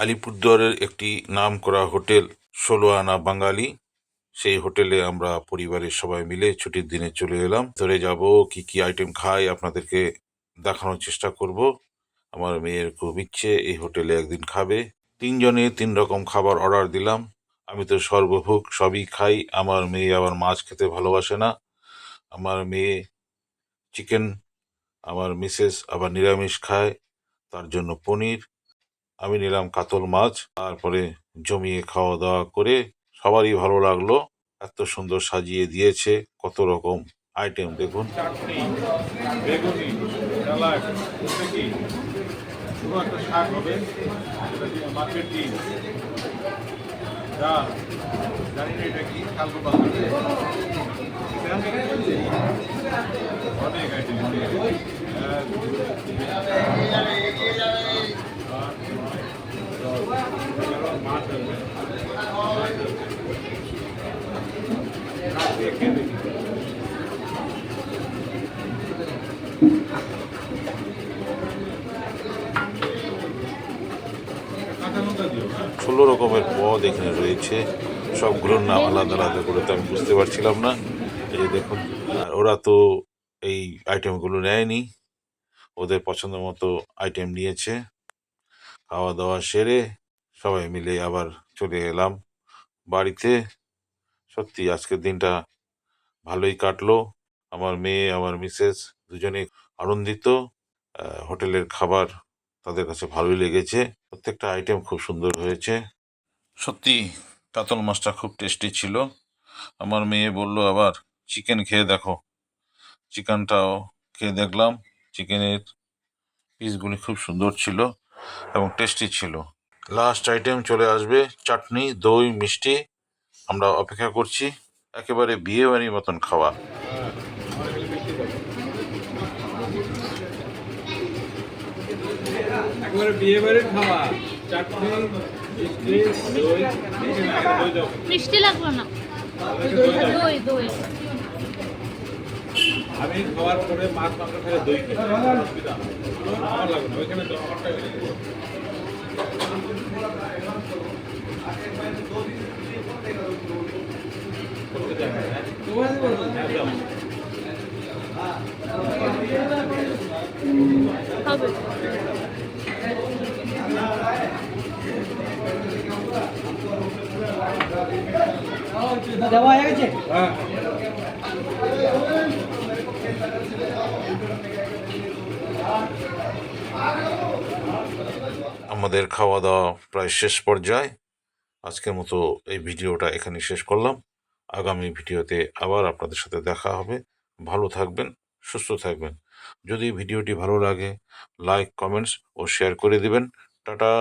আলিপুরদুয়ারের একটি নাম করা হোটেল ষোলো আনা বাঙালি। সেই হোটেলে আমরা পরিবারের সবাই মিলে ছুটির দিনে চলে এলাম। ধরে যাব, কি কি আইটেম খাই, আপনাদেরকে দেখানোর চেষ্টা করব। আমার মেয়ের খুব ইচ্ছে, এই হোটেলে একদিন খাবে। তিনজনে তিন রকম খাবার অর্ডার দিলাম। আমি তো সর্বভোগ, সবই খাই। আমার মেয়ে আবার মাছ খেতে ভালোবাসে না। আমার মেয়ে চিকেন আমার মিসেস আবার নিরামিষ খায়। তার জন্য পনির আমি নিলাম কাতল মাছ, তারপরে জমিয়ে খাওয়া দাওয়া করে সবারই ভালো লাগল। এত সুন্দর সাজিয়ে দিয়েছে, কত রকম আইটেম দেখুন। অনেক আইটেম ষোলো রকমের পদ এখানে রয়েছে। সবগুলোর নাম আলাদা আলাদা করে তো আমি বুঝতে পারছিলাম না। এই যে দেখুন, আর ওরা তো এই আইটেমগুলো নেয়নি। ওদের পছন্দ মতো আইটেম নিয়েছে। খাওয়া দাওয়া সেরে সবাই মিলে আবার চলে এলাম বাড়িতে। সত্যি আজকের দিনটা ভালোই কাটলো। আমার মেয়ে, আমার মিসেস দুজনে আনন্দিত। হোটেলের খাবার তাদের কাছে ভালোই লেগেছে। প্রত্যেকটা আইটেম খুব সুন্দর হয়েছে। সত্যি কাতল মাছটা খুব টেস্টি ছিল। আমার মেয়ে বলল, আবার চিকেন খেয়ে দেখো। চিকেনটাও খেয়ে দেখলাম। চিকেনের পিসগুলি খুব সুন্দর ছিল এবং টেস্টি ছিল। লাস্ট আইটেম চলে আসবে চাটনি দই মিষ্টি আমরা অপেক্ষা করছি একেবারে বিয়ে বাড়ির মতন খাওয়া। একবারে বিয়ে বাড়ির খাওয়া চাটনি মিষ্টি দই মিষ্টি না, এটা দই দাও মিষ্টি লাগল না। দই দই। দই আমি খাওয়ার পরে মাছ মাংস খেলে দই খেতে অসুবিধা আমার লাগবে না ওইখানে দেওয়া হয়ে গেছে হ্যাঁ আমাদের খাওয়া দাওয়া প্রায় শেষ পর্যায়ে। আজকের মতো এই ভিডিওটা এখানে শেষ করলাম। আগামী ভিডিওতে আবার আপনাদের সাথে দেখা হবে। ভালো থাকবেন, সুস্থ থাকবেন। যদি ভিডিওটি ভালো লাগে লাইক কমেন্টস ও শেয়ার করে দিবেন। টাটা!